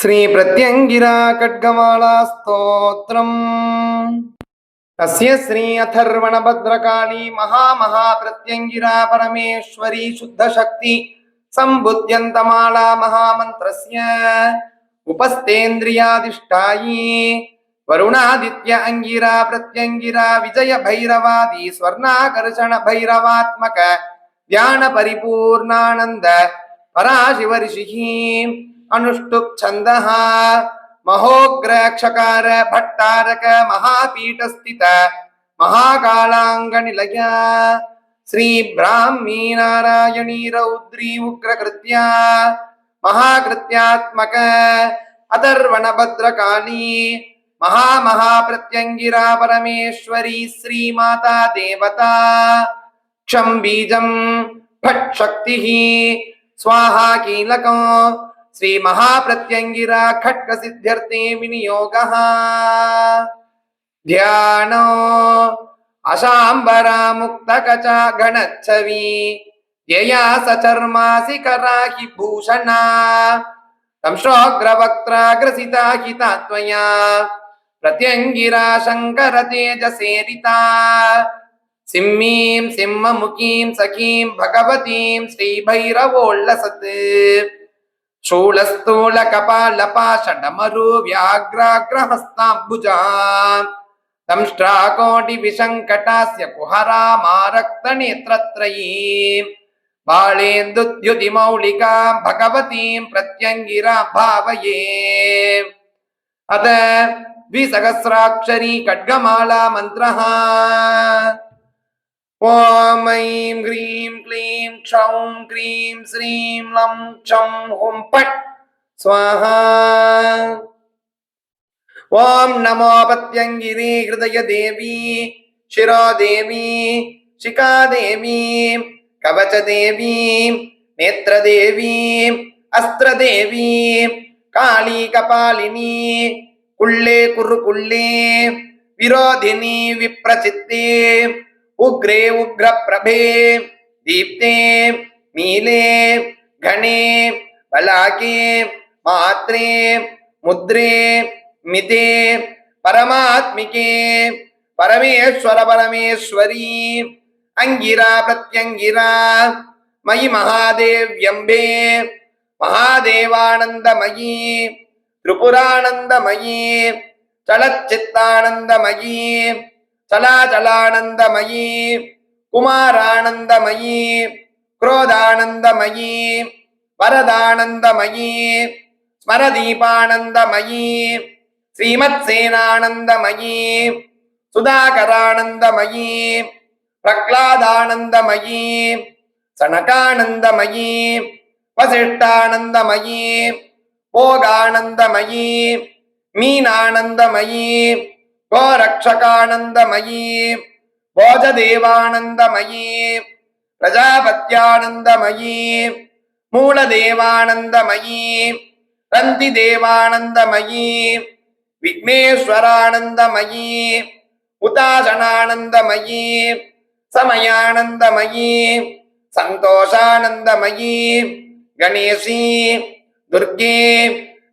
श्रीप्रत्यङ्गिरा खड्गमाला स्तोत्रम् तस्य श्री अथर्वणभद्रकाली महामहाप्रत्यङ्गिरा परमेश्वरी शुद्धशक्ति सम्बुध्यन्तमाला महामन्त्रस्य उपस्थेन्द्रियाधिष्ठायी वरुणादित्य अङ्गिरा प्रत्यङ्गिरा विजयभैरवादि स्वर्णाकर्षणभैरवात्मक ज्ञानपरिपूर्णानन्द पराशिवर्षिः విజయ భైరవాది స్వర్ణాకర్షణ భైరవాత్మక ధ్యాన పరిపూర్ణానంద పరాశివ ఋషిః అనుష్టుప్ ఛంద మహోగ్రక్షకార భట్టారక మహాపీఠ స్థిత మహాకాళాంగ నిలయ శ్రీ బ్రాహ్మీ నారాయణీ రౌద్రీ ఉగ్రకృత్య మహాకృత్యాత్మక అథర్వణ భద్రకాళీ మహామహాప్రత్యంగిరా పరమేశ్వరీ శ్రీమాతా దేవతా క్షం బీజం ఫట్ శక్తి స్వాహా కీలకం శ్రీ మహాప్రత్యంగిరా ఖడ్గ సిద్ధ్యర్థే వినియోగ ధ్యానో అశాంబరా ముక్త కచ గణచ్చవి యయా సచర్మాసి కరాహి భూషణ తంశోగ్రవక్త్రాగ్రసితా హితా త్వయా ప్రత్యంగిరా శంకర తేజసేరితా సింహీం సింహముఖీం సఖీం భగవతీం శ్రీభైరవోల్లసత్ శూలస్థూల కపాల పాషడమరు వ్యాఘ్రాగ్రహస్తాంబుజా దంష్ట్రాకోటి విశంకటాస్య కుహరామారక్త నేత్రత్రయీ బాళేందుద్యుతిమౌళికా భగవతీం ప్రత్యంగిరా భావయే అత ద్విసహస్రాక్షరీ ఖడ్గమాళా మంత్ర ॐ ऐं ह्रीं क्लीं क्षौं क्रीं श्रीं लं चं हुं पट् स्वाहा ॐ नमोपत्यङ्गिरि हृदयदेवी शिरोदेवी शिखादेवी कवचदेवी नेत्रदेवी अस्त्रदेवी काली कपालिनी कुल्ले कुरु विरोधिनी विप्रचित्ते உக்ரே உக்ர பிரபே தீப்தே மீலே கணே பலாகே மாத்ரே முத்ரே மிதே பரமாத்மிகே பரமேஸ்வர பரமேஸ்வரி அங்கிரா பிரத்யங்கிரா மயி மகாதேவ்யம்பே மகாதேவானந்தமயி திரிபுரானந்தமயி சலச்சித்தானந்தமயி சலாச்சலானந்தமயி குமாரானந்தமயி குரோதானந்தமயி வரதானந்தமயி ஸ்மரதீபானந்தமயி ஸ்ரீமத் சேனானந்தமயி சுதாகரானந்தமயி பிரகலாதானந்தமயி சனகானந்தமயி வசிஷ்டானந்தமயி போகானந்தமயி மீனானந்தமயி गो रक्षकानन्दमयी भोजदेवानन्दमयी प्रजापत्यानन्दमयी मूलदेवानन्दमयी रन्तिदेवानन्दमयी विघ्नेश्वरानन्दमयी उतासनानन्दमयी समयानन्दमयी सन्तोषानन्दमयी गणेशी दुर्गे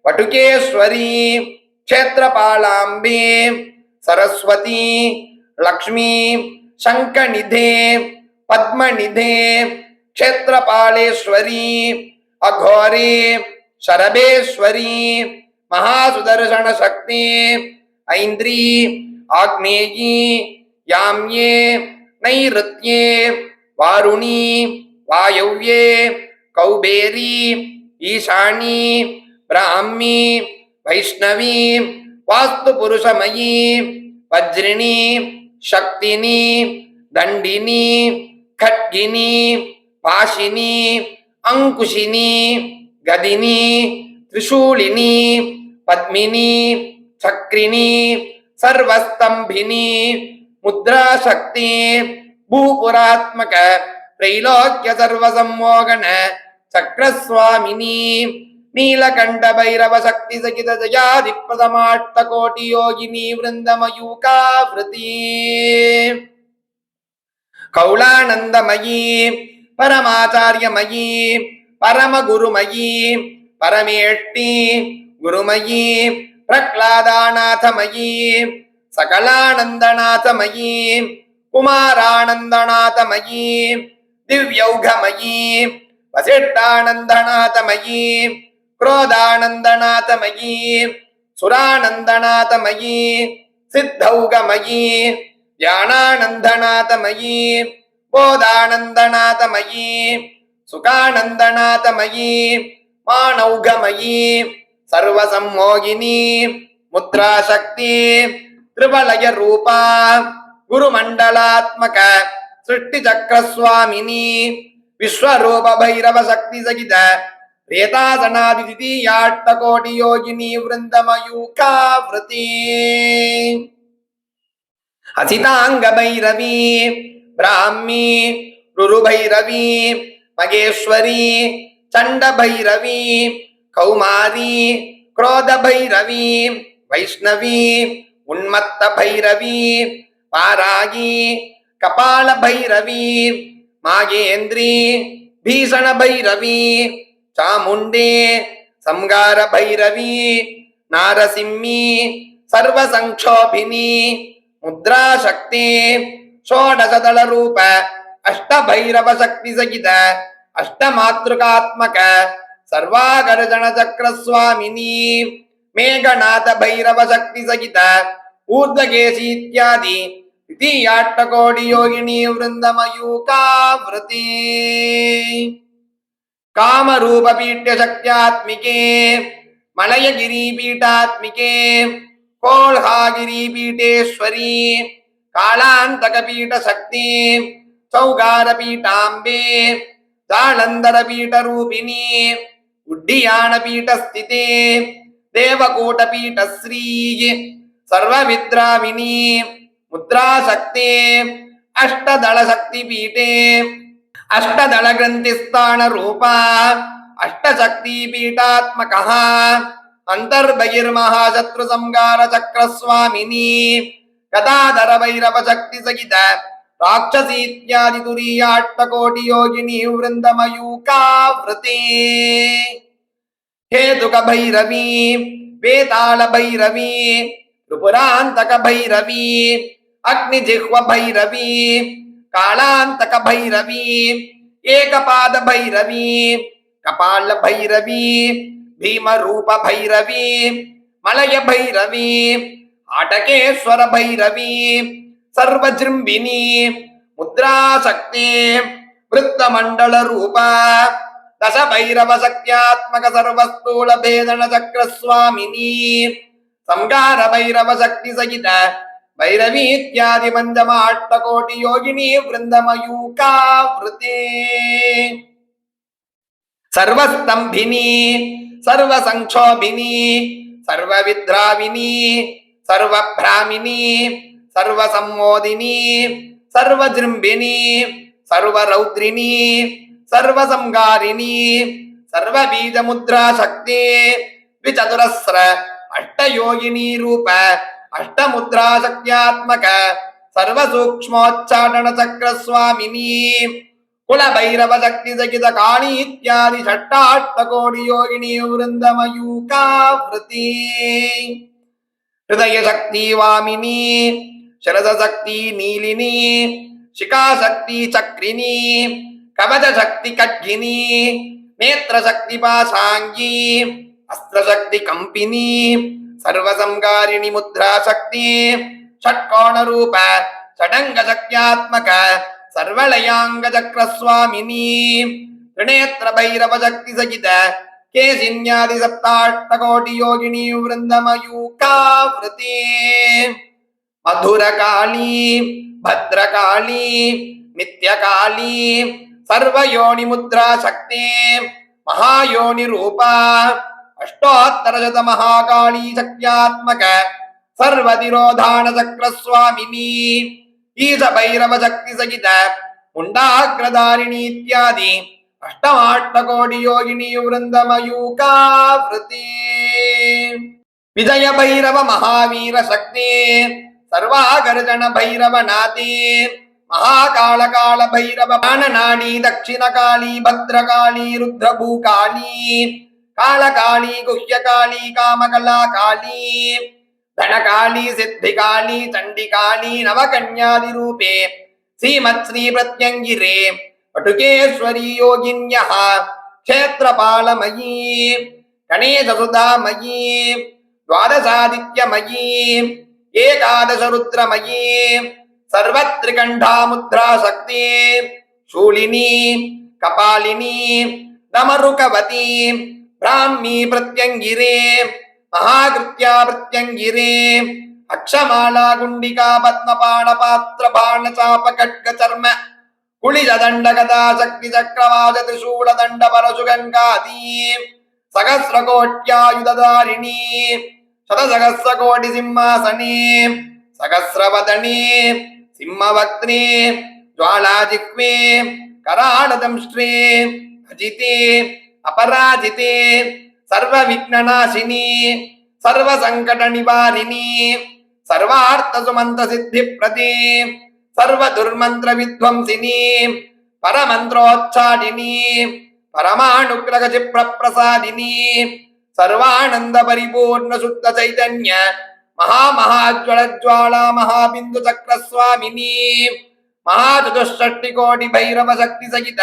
वटुकेश्वरी क्षेत्रपालाम्बी सरस्वती, लक्ष्मी शंख निधे पद्म निधे क्षेत्रपालेश्वरी, अघोरी, शरभेश्वरी, महासुदर्शनशक्ति, ऐन्द्री, आग्नेयी, याम्ये, नैऋत्ये, वारुणी, वायव्ये, कौबेरी, ईशानी, ब्राह्मी, वैष्णवी, वास्तुपुरुषमयी வஜ்ரிணி சக்தினி தண்டினி கட்கினி பாஷினி அங்குஷினி கதினி திரிசூலினி பத்மினி சக்ரிணி சர்வஸ்தம்பினி முத்ராசக்தி பூபுராத்மக திரைலோக்கிய சர்வசம்மோகன சக்கரஸ்வாமினி நீலகண்ட பைரவ சக்தி சகித ஜயாதி பிரதமாட்ட கோட்டி யோகினி விருந்தமயூகா விருதி கௌளானந்தமயி பரமாச்சாரியமயி பரமகுருமயி பரமேஷ்டி குருமயி பிரகலாதாநாதமயி சகலானந்தநாதமயி குமாரானந்தநாதமயி திவ்யௌகமயி வசிட்டானந்தநாதமயி क्रोधानन्दनाथमयी सुरानन्दनाथमयी सिद्धौघमयी ज्ञानानन्दनाथमयी बोधानन्दनाथमयी सुखानन्दनाथमयी मानौघमयी सर्वसम्मोगिनी मुद्राशक्ति त्रिवलयरूपा गुरुमण्डलात्मक सृष्टिचक्रस्वामिनी विश्वरूपभैरवशक्तिसहित ரேதாசனாதிதியாட்டகோடி யோகினி விருந்தமயூகா விருதி அசிதாங்கபைரவி பிராமி ருருபைரவி மகேஸ்வரி சண்டபைரவி கௌமாரி குரோதபைரவி வைஷ்ணவி உன்மத்த பைரவி பாராகி கபால பைரவி மாகேந்திரி பீஷண பைரவி ಚಾಮುಂಡಿ ಸಂಗಾರ ಭೈರವಿ ನಾರಸಿಂಹಿ ಸರ್ವ ಸಂಕ್ಷೋಭಿನಿ ಮುದ್ರಾ ಶಕ್ತಿ ಷೋಡಶದಳ ರೂಪ ಅಷ್ಟ ಭೈರವ ಶಕ್ತಿ ಸಹಿತ ಅಷ್ಟ ಮಾತೃಕಾತ್ಮಕ ಸರ್ವಾಗರ್ಜನ ಚಕ್ರ ಸ್ವಾಮಿನಿ ಮೇಘನಾಥ ಭೈರವ ಶಕ್ತಿ ಸಹಿತ ಊರ್ಧ್ವಗೇಶಿ ಇತ್ಯಾದಿ ಇತಿ ಯೋಗಿಣಿ ವೃಂದಮಯೂಕಾ ವೃತಿ कामरूपपीठ्यशक्त्यात्मिके मलयगिरीपीठात्मिके कोल्हागिरीपीठेश्वरी कालान्तकपीठशक्ति चौगारपीठाम्बे जालन्धरपीठरूपिणी उड्डियानपीठस्थिते देवकूटपीठश्री सर्वविद्राविणी मुद्राशक्ते अष्टदलशक्तिपीठे அஷ்டதள கிரந்திஸ்தான ரூபா அஷ்டசக்தி பீட்டாத்மகா அந்தர்பகிர்மகாசத்ரு சங்கார சக்கரஸ்வாமினி கதாதர பைரவ சக்தி சகித ராட்சசீத்யாதி துரியாட்டகோடி யோகினி விருந்தமயூகாவிருதே ஹேதுக பைரவி வேதாள பைரவி திரிபுராந்தக பைரவி அக்னி ஜிஹ்வ பைரவி కాళాంతక భైరవి ఏకపాద భైరవి కపాల భైరవి భీమరూప భైరవి మలయ భైరవి ఆటకేశ్వర భైరవి సర్వజృంభిని ముద్రాశక్తి వృత్తమండళ రూప దశ భైరవ శక్త్యాత్మక సర్వస్థూల భేదన చక్ర స్వామిని సంగార భైరవ శక్తి సహిత வைரவீத்யாதி மந்தமாட்டகோடி யோகினி விருந்தமயூகா விருத்தே சர்வஸ்தம்பினி சர்வசங்கோபினி சர்வவித்ராவினி சர்வபிராமினி சர்வசம்மோதினி சர்வஜிரும்பினி சர்வரௌத்ரிணி சர்வசங்காரிணி சர்வபீஜமுத்ரா சக்தி விசதுரஸ்ர அஷ்டயோகினி ரூப அஷ்டமுத்ராசக்தியாத்மக சர்வசூக்மோச்சாடன சக்கரஸ்வாமினி குல பைரவ சக்தி சகித காணி இத்தியாதி ஷட்டாஷ்டகோடி யோகினி விருந்தமயூகாவிருதி ஹிருதய சக்தி வாமினி சரத சக்தி நீலினி சிகா சக்தி சக்ரினி கவத சக்தி கட்கினி நேத்திர சக்தி பாசாங்கி அஸ்திர சக்தி கம்பினி ಸರ್ವಸಂಗಾರಿಣಿ ಮುದ್ರಾ ಶಕ್ತಿ ಷಟ್ಕೋಣ ರೂಪ ಷಡಂಗ ಶಕ್ತ್ಯಾತ್ಮಕ ಸರ್ವಳಯಾಂಗ ಚಕ್ರ ಸ್ವಾಮಿನಿ ತ್ರಿಣೇತ್ರ ಭೈರವ ಶಕ್ತಿ ಸಹಿತ ಕೇಶಿನ್ಯಾದಿ ಸಪ್ತಾಷ್ಟಕೋಟಿ ಯೋಗಿನಿ ವೃಂದಮಯೂಕಾವೃತಿ ಮಧುರಕಾಳಿ ಭದ್ರಕಾಳಿ ನಿತ್ಯಕಾಳಿ ಸರ್ವಯೋನಿ ಮುದ್ರಾ ಶಕ್ತಿ ಮಹಾಯೋನಿ ರೂಪ అష్టాత్తరజతమహాకాళీ శక్త్యాత్మక సర్వతిరోధాన చక్రస్వామిని ఈశ భైరవ శక్తి సహిత ముండాగ్రధారిణి ఇత్యాది అష్టమాష్టకోటి యోగిని వృందమయూకావృతి విజయ భైరవ మహావీర శక్తి సర్వాగర్జన భైరవ నాతి మహాకాళకాళ భైరవ ప్రాణనాళీ దక్షిణ కాళీ భద్రకాళీ రుద్రభూకాళీ भद्रकाली रुद्रभूकाली कालकाली गुह्यकाली कामकला काली धनकाली सिद्धिकाली चण्डिकाली नवकन्यादिरूपे श्रीमत्श्री प्रत्यङ्गिरे पटुकेश्वरी योगिन्यः क्षेत्रपालमयी गणेशसुधामयी द्वादशादित्यमयी एकादशरुद्रमयी सर्वत्रिकण्ठामुद्रा शक्ति शूलिनी कपालिनी दमरुकवती ब्राह्मी प्रत्यङ्गिरे महाकृत्या प्रत्यङ्गिरे अक्षमाला गुण्डिका पद्मपाणपात्र बाणचापखड्गचर्म कुलिजदण्डगदा शक्तिचक्रवाज त्रिशूलदण्ड परशुगङ्गादी सहस्रकोट्यायुधधारिणी शतसहस्रकोटिसिंहासने सहस्रवदने सिंहवक्त्रे ज्वालाजिह्वे कराळदंष्ट्रे अजिते అపరాజితే సర్వ విఘ్ననాశిని సర్వ సంకట నివారిణి సర్వార్థ సుమంత సిద్ధి ప్రతి సర్వ దుర్మంత్ర విధ్వంసిని పరమంత్రోచ్చాటిని పరమానుగ్రహ చిప్ర ప్రసాదిని సర్వానంద పరిపూర్ణ శుద్ధ చైతన్య మహామహాజ్వల జ్వాళ మహాబిందు చక్రస్వామిని మహాచతుష్టి కోటి భైరవ శక్తి సహిత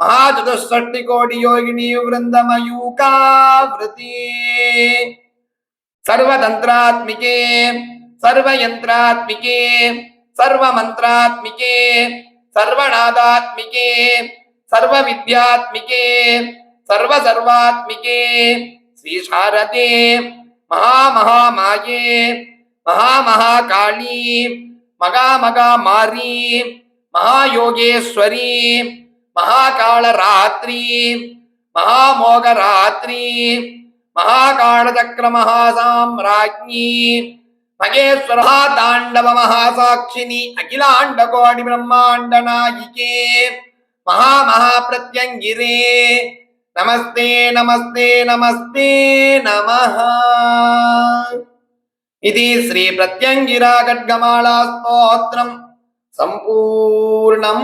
महाचतुष्षष्टिकोटियोगिनी वृन्दमयूकावृती सर्वतन्त्रात्मिके सर्वयन्त्रात्मिके सर्वमन्त्रात्मिके सर्वनादात्मिके सर्वविद्यात्मिके सर्वसर्वात्मिके। श्रीशारदे महामहामाये महामहाकाली मगामगामारी महायोगेश्वरी మహాకాళ రాత్రి మహామోగ రాత్రి మహాకాళ చక్ర మహాసామ్రాజ్ఞి మహేశ్వర తాండవ మహాసాక్షిని అఖిలాండ కోటి బ్రహ్మాండ నాయికే మహామహాప్రత్యంగిరే. నమస్తే నమస్తే నమస్తే నమ. ఇది శ్రీ ప్రత్యంగిరా గడ్గమాళా స్తోత్రం సంపూర్ణం.